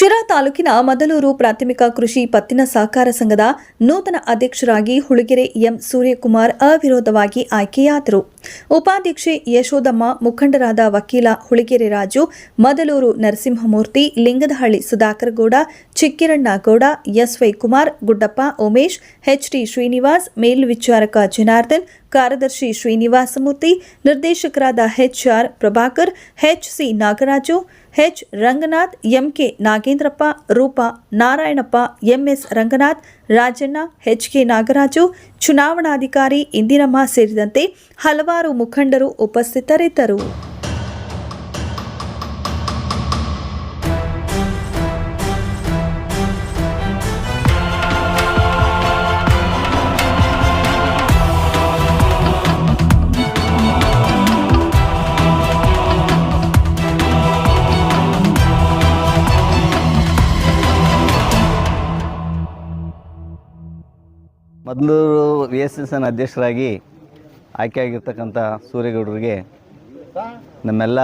ಶಿರಾ ತಾಲೂಕಿನ ಮದಲೂರು ಪ್ರಾಥಮಿಕ ಕೃಷಿ ಪತ್ತಿನ ಸಹಕಾರ ಸಂಘದ ನೂತನ ಅಧ್ಯಕ್ಷರಾಗಿ ಹುಳಿಗೆರೆ ಎಂ ಸೂರ್ಯಕುಮಾರ್ ಅವಿರೋಧವಾಗಿ ಆಯ್ಕೆಯಾದರು. ಉಪಾಧ್ಯಕ್ಷೆ ಯಶೋದಮ್ಮ, ಮುಖಂಡರಾದ ವಕೀಲ ಹುಳಿಗೆರೆ ರಾಜು, ಮದಲೂರು ನರಸಿಂಹಮೂರ್ತಿ, ಲಿಂಗದಹಳ್ಳಿ ಸುಧಾಕರ್ ಗೌಡ, ಚಿಕ್ಕಿರಣ್ಣ ಗೌಡ ಎಸ್ವೈ ಕುಮಾರ್ ಗುಡ್ಡಪ್ಪ ಉಮೇಶ್ ಎಚ್ಡಿ ಶ್ರೀನಿವಾಸ್ ಮೇಲ್ವಿಚಾರಕ ಜನಾರ್ದನ್, ಕಾರ್ಯದರ್ಶಿ ಶ್ರೀನಿವಾಸಮೂರ್ತಿ, ನಿರ್ದೇಶಕರಾದ HR Prabhakar HC Nagaraju H. Ranganath, MK. Nagendrappa, Roopa Narayanappa, MS. Ranganath, Rajanna HK Nagaraju, ಚುನಾವಣಾಧಿಕಾರಿ ಇಂದಿರಮ್ಮ ಸೇರಿದಂತೆ ಹಲವಾರು ಮುಖಂಡರು ಉಪಸ್ಥಿತರಿದ್ದರು. Madaluru V S S N ಅಧ್ಯಕ್ಷರಾಗಿ ಆಯ್ಕೆಯಾಗಿರ್ತಕ್ಕಂಥ ಸೂರ್ಯಗೌಡರಿಗೆ ನಮ್ಮೆಲ್ಲ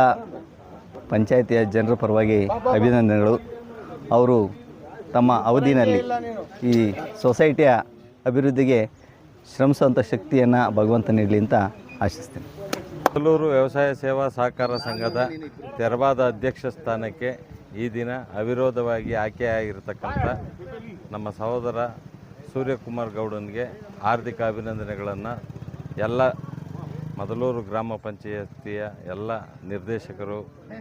ಪಂಚಾಯತಿಯ ಜನರ ಪರವಾಗಿ ಅಭಿನಂದನೆಗಳು. ಅವರು ತಮ್ಮ ಅವಧಿನಲ್ಲಿ ಈ ಸೊಸೈಟಿಯ ಅಭಿವೃದ್ಧಿಗೆ ಶ್ರಮಿಸುವಂಥ ಶಕ್ತಿಯನ್ನು ಭಗವಂತ ನೀಡಲಿ ಅಂತ ಆಶಿಸ್ತೀನಿ. ಕಲೂರು ವ್ಯವಸಾಯ ಸೇವಾ ಸಹಕಾರ ಸಂಘದ ತೆರವಾದ ಅಧ್ಯಕ್ಷ ಸ್ಥಾನಕ್ಕೆ ಈ ದಿನ ಅವಿರೋಧವಾಗಿ ಆಯ್ಕೆಯಾಗಿರ್ತಕ್ಕಂಥ ನಮ್ಮ ಸಹೋದರ ಸೂರ್ಯಕುಮಾರ್ ಗೌಡನಿಗೆ ಹಾರ್ದಿಕ ಅಭಿನಂದನೆಗಳನ್ನು ಎಲ್ಲ ಮೊದಲೂರು ಗ್ರಾಮ ಪಂಚಾಯತಿಯ ಎಲ್ಲ ನಿರ್ದೇಶಕರು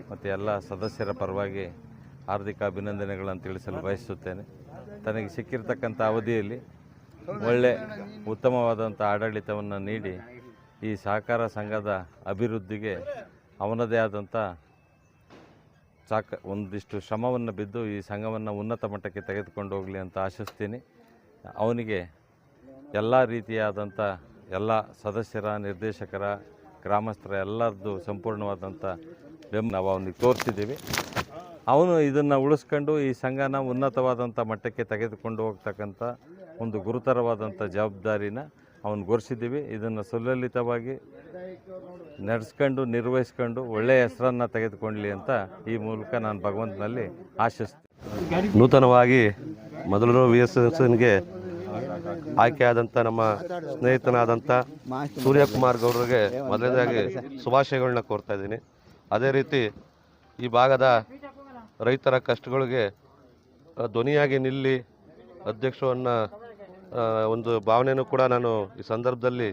ಮತ್ತು ಎಲ್ಲ ಸದಸ್ಯರ ಪರವಾಗಿ ಹಾರ್ದಿಕ ಅಭಿನಂದನೆಗಳನ್ನು ತಿಳಿಸಲು ಬಯಸುತ್ತೇನೆ. ತನಗೆ ಸಿಕ್ಕಿರ್ತಕ್ಕಂಥ ಅವಧಿಯಲ್ಲಿ ಒಳ್ಳೆ ಉತ್ತಮವಾದಂಥ ಆಡಳಿತವನ್ನು ನೀಡಿ ಈ ಸಹಕಾರ ಸಂಘದ ಅಭಿವೃದ್ಧಿಗೆ ಅವನದೇ ಆದಂಥ ಸಾಕ ಒಂದಿಷ್ಟು ಶ್ರಮವನ್ನು ಬಿದ್ದು ಈ ಸಂಘವನ್ನು ಉನ್ನತ ಮಟ್ಟಕ್ಕೆ ತೆಗೆದುಕೊಂಡು ಹೋಗಲಿ ಅಂತ ಆಶಿಸ್ತೀನಿ. ಅವನಿಗೆ ಎಲ್ಲ ರೀತಿಯಾದಂಥ ಎಲ್ಲ ಸದಸ್ಯರ, ನಿರ್ದೇಶಕರ, ಗ್ರಾಮಸ್ಥರ ಎಲ್ಲರದ್ದು ಸಂಪೂರ್ಣವಾದಂಥ ಬೆಂಬಲ ನಾವು ಅವನಿಗೆ ತೋರಿಸಿದ್ದೀವಿ. ಅವನು ಇದನ್ನು ಉಳಿಸ್ಕೊಂಡು ಈ ಸಂಘನ ಉನ್ನತವಾದಂಥ ಮಟ್ಟಕ್ಕೆ ತೆಗೆದುಕೊಂಡು ಹೋಗ್ತಕ್ಕಂಥ ಒಂದು ಗುರುತರವಾದಂಥ ಜವಾಬ್ದಾರಿನ ಅವನು ಗೊರಿಸಿದ್ದೀವಿ ಇದನ್ನು ಸುಲಲಿತವಾಗಿ ನಡೆಸ್ಕೊಂಡು, ನಿರ್ವಹಿಸ್ಕೊಂಡು ಒಳ್ಳೆಯ ಹೆಸರನ್ನು ತೆಗೆದುಕೊಳ್ಳಲಿ ಅಂತ ಈ ಮೂಲಕ ನಾನು ಭಗವಂತನಲ್ಲಿ ಆಶಿಸ್ತೀನಿ. ನೂತನವಾಗಿ ಮೊದಲು ವಿ ಎಸ್ ಎಸ್ ಎನ್ಗೆ ಆಯ್ಕೆಯಾದಂಥ ನಮ್ಮ ಸ್ನೇಹಿತನಾದಂಥ ಸೂರ್ಯಕುಮಾರ್ ಗೌಡರಿಗೆ ಮೊದಲನೇದಾಗಿ ಶುಭಾಶಯಗಳನ್ನ ಕೋರ್ತಾ ಇದ್ದೀನಿ. ಅದೇ ರೀತಿ ಈ ಭಾಗದ ರೈತರ ಕಷ್ಟಗಳಿಗೆ ಧ್ವನಿಯಾಗಿ ನಿಲ್ಲಿ ಅಧ್ಯಕ್ಷವನ್ನು ಒಂದು ಭಾವನೆಯನ್ನು ಕೂಡ ನಾನು ಈ ಸಂದರ್ಭದಲ್ಲಿ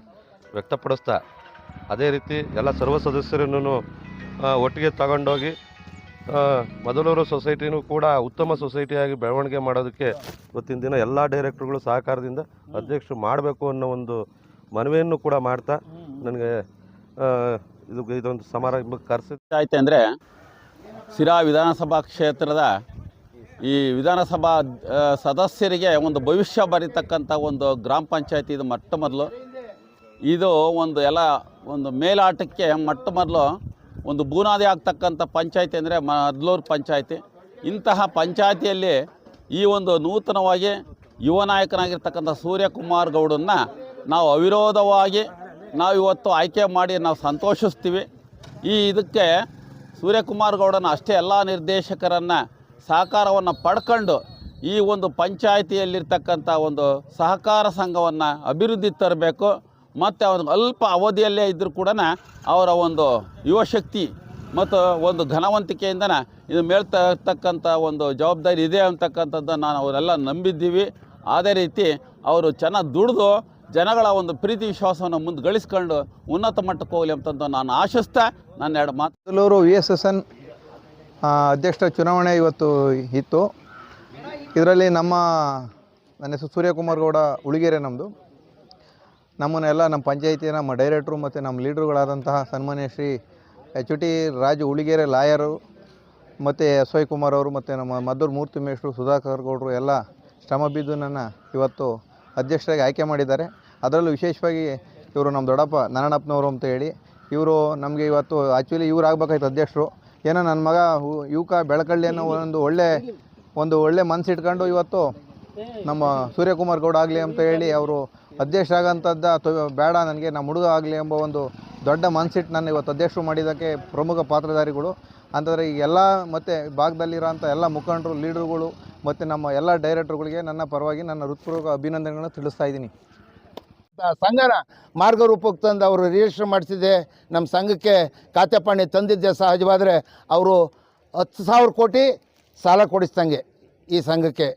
ವ್ಯಕ್ತಪಡಿಸ್ತಾ, ಅದೇ ರೀತಿ ಎಲ್ಲ ಸರ್ವ ಸದಸ್ಯರನ್ನು ಒಟ್ಟಿಗೆ ತಗೊಂಡೋಗಿ ಮೊದಲೂರು ಸೊಸೈಟಿನೂ ಕೂಡ ಉತ್ತಮ ಸೊಸೈಟಿಯಾಗಿ ಬೆಳವಣಿಗೆ ಮಾಡೋದಕ್ಕೆ ಇವತ್ತಿನ ದಿನ ಎಲ್ಲ ಡೈರೆಕ್ಟ್ರುಗಳು ಸಹಕಾರದಿಂದ ಅಧ್ಯಕ್ಷರು ಮಾಡಬೇಕು ಅನ್ನೋ ಒಂದು ಮನವಿಯನ್ನು ಕೂಡ ಮಾಡ್ತಾ ನನಗೆ ಇದು, ಇದೊಂದು ಸಮಾರಂಭಕ್ಕೆ ಕರೆಸಿ ಆಯ್ತು ಅಂದರೆ ಸಿರಾ ವಿಧಾನಸಭಾ ಕ್ಷೇತ್ರದ ಈ ವಿಧಾನಸಭಾ ಸದಸ್ಯರಿಗೆ ಒಂದು ಭವಿಷ್ಯ ಬರೀತಕ್ಕಂಥ ಒಂದು ಗ್ರಾಮ ಪಂಚಾಯತಿ ಇದು ಮೊಟ್ಟ ಮೊದಲು. ಇದು ಒಂದು ಎಲ್ಲ ಒಂದು ಮೇಲಾಟಕ್ಕೆ ಮೊಟ್ಟ ಮೊದಲು ಒಂದು ಬೂನಾದಿ ಆಗ್ತಕ್ಕಂಥ ಪಂಚಾಯತಿ ಅಂದರೆ ಮದ್ಲೂರು ಪಂಚಾಯತಿ. ಇಂತಹ ಪಂಚಾಯತಿಯಲ್ಲಿ ಈ ಒಂದು ನೂತನವಾಗಿ ಯುವ ನಾಯಕನಾಗಿರ್ತಕ್ಕಂಥ ಸೂರ್ಯಕುಮಾರ್ ಗೌಡನ್ನ ನಾವು ಅವಿರೋಧವಾಗಿ ನಾವು ಇವತ್ತು ಆಯ್ಕೆ ಮಾಡಿ ನಾವು ಸಂತೋಷಿಸ್ತೀವಿ. ಈ ಇದಕ್ಕೆ ಸೂರ್ಯಕುಮಾರ್ ಗೌಡನ ಅಷ್ಟೇ ಎಲ್ಲ ನಿರ್ದೇಶಕರನ್ನು ಸಹಕಾರವನ್ನು ಪಡ್ಕೊಂಡು ಈ ಒಂದು ಪಂಚಾಯಿತಿಯಲ್ಲಿರ್ತಕ್ಕಂಥ ಒಂದು ಸಹಕಾರ ಸಂಘವನ್ನು ಅಭಿವೃದ್ಧಿ ತರಬೇಕು. ಮತ್ತು ಅವ್ರ ಅಲ್ಪ ಅವಧಿಯಲ್ಲೇ ಇದ್ದರೂ ಕೂಡ ಅವರ ಒಂದು ಯುವಶಕ್ತಿ ಮತ್ತು ಒಂದು ಘನವಂತಿಕೆಯಿಂದ ಇದು ಮೇಳ್ತಕ್ಕಂಥ ಒಂದು ಜವಾಬ್ದಾರಿ ಇದೆ ಅಂತಕ್ಕಂಥದ್ದು ನಾನು ಅವರೆಲ್ಲ ನಂಬಿದ್ದೀವಿ. ಅದೇ ರೀತಿ ಅವರು ಚೆನ್ನಾಗಿ ದುಡಿದು ಜನಗಳ ಒಂದು ಪ್ರೀತಿ ವಿಶ್ವಾಸವನ್ನು ಮುಂದೆ ಗಳಿಸ್ಕೊಂಡು ಉನ್ನತ ಮಟ್ಟಕ್ಕೆ ಹೋಗಲಿ ಅಂತಂದು ನಾನು ಆಶಿಸ್ತಾ. ನನ್ನ ಎರಡು ಮಾತು ವಿ ಎಸ್ ಎಸ್ ಎನ್ ಅಧ್ಯಕ್ಷ ಚುನಾವಣೆ ಇವತ್ತು ಇತ್ತು. ಇದರಲ್ಲಿ ನಮ್ಮ ನನ್ನ ಹೆಸರು ಸೂರ್ಯಕುಮಾರ್ ಗೌಡ, ಉಳಿಗೆರೆ ನಮ್ಮದು ನಮ್ಮನ್ನೆಲ್ಲ ನಮ್ಮ ಪಂಚಾಯಿತಿಯ ನಮ್ಮ ಡೈರೆಕ್ಟ್ರು ಮತ್ತು ನಮ್ಮ ಲೀಡ್ರುಗಳಾದಂತಹ ಸನ್ಮಾನ್ಯ Shri H T Raju Uligere lawyer ಮತ್ತು ಎಸ್ ವೈ ಕುಮಾರ್ ಅವರು ಮತ್ತು ನಮ್ಮ ಮದ್ದೂರು ಮೂರ್ತಿ ಮೇಷ್ಟ್ರು ಸುಧಾಕರ್ ಗೌಡರು ಎಲ್ಲ ಶ್ರಮ ಬಿದ್ದು ನನ್ನ ಇವತ್ತು ಅಧ್ಯಕ್ಷರಾಗಿ ಆಯ್ಕೆ ಮಾಡಿದ್ದಾರೆ. ಅದರಲ್ಲೂ ವಿಶೇಷವಾಗಿ ಇವರು ನಮ್ಮ ದೊಡ್ಡಪ್ಪ ನಾರಾಯಣಪ್ಪನವರು ಅಂತ ಹೇಳಿ, ಇವರು ನಮಗೆ ಇವತ್ತು ಆ್ಯಕ್ಚುಲಿ ಇವ್ರು ಆಗಬೇಕಾಯ್ತು ಅಧ್ಯಕ್ಷರು. ಏನೋ ನನ್ನ ಮಗ ಯುವಕ ಬೆಳಕಳ್ಳಿ ಅನ್ನೋ ಒಂದು ಒಳ್ಳೆ ಒಂದು ಒಳ್ಳೆ ಮನಸ್ಸಿಟ್ಕೊಂಡು ಇವತ್ತು ನಮ್ಮ ಸೂರ್ಯಕುಮಾರ್ ಗೌಡ ಆಗಲಿ ಅಂತ ಹೇಳಿ ಅವರು ಅಧ್ಯಕ್ಷರಾಗಂಥದ್ದು ಅಥವಾ ಬೇಡ ನನಗೆ, ನಮ್ಮ ಹುಡುಗ ಆಗಲಿ ಎಂಬ ಒಂದು ದೊಡ್ಡ ಮನ್ಸಿಟ್ಟು ನಾನು ಇವತ್ತು ಅಧ್ಯಕ್ಷರು ಮಾಡಿದ್ದಕ್ಕೆ ಪ್ರಮುಖ ಪಾತ್ರಧಾರಿಗಳು. ಅಂತಂದರೆ ಈ ಎಲ್ಲ ಮತ್ತು ಭಾಗದಲ್ಲಿರೋಂಥ ಎಲ್ಲ ಮುಖಂಡರು, ಲೀಡರ್ಗಳು ಮತ್ತು ನಮ್ಮ ಎಲ್ಲ ಡೈರೆಕ್ಟರ್ಗಳಿಗೆ ನನ್ನ ಪರವಾಗಿ ನನ್ನ ಹೃತ್ಪೂರ್ವಕ ಅಭಿನಂದನೆಗಳನ್ನು ತಿಳಿಸ್ತಾ ಇದ್ದೀನಿ. ಸಂಘನ ಮಾರ್ಗರೂಪಕ್ಕೆ ತಂದು ಅವರು ರಿಜಿಸ್ಟರ್ ಮಾಡಿಸಿದೆ. ನಮ್ಮ ಸಂಘಕ್ಕೆ ಖಾತೆ ಪಾಣಿ ತಂದಿದ್ದೆ. ಸಹಜವಾದರೆ ಅವರು ಹತ್ತು ಸಾವಿರ ಕೋಟಿ ಸಾಲ ಕೊಡಿಸ್ದಂಗೆ ಈ ಸಂಘಕ್ಕೆ.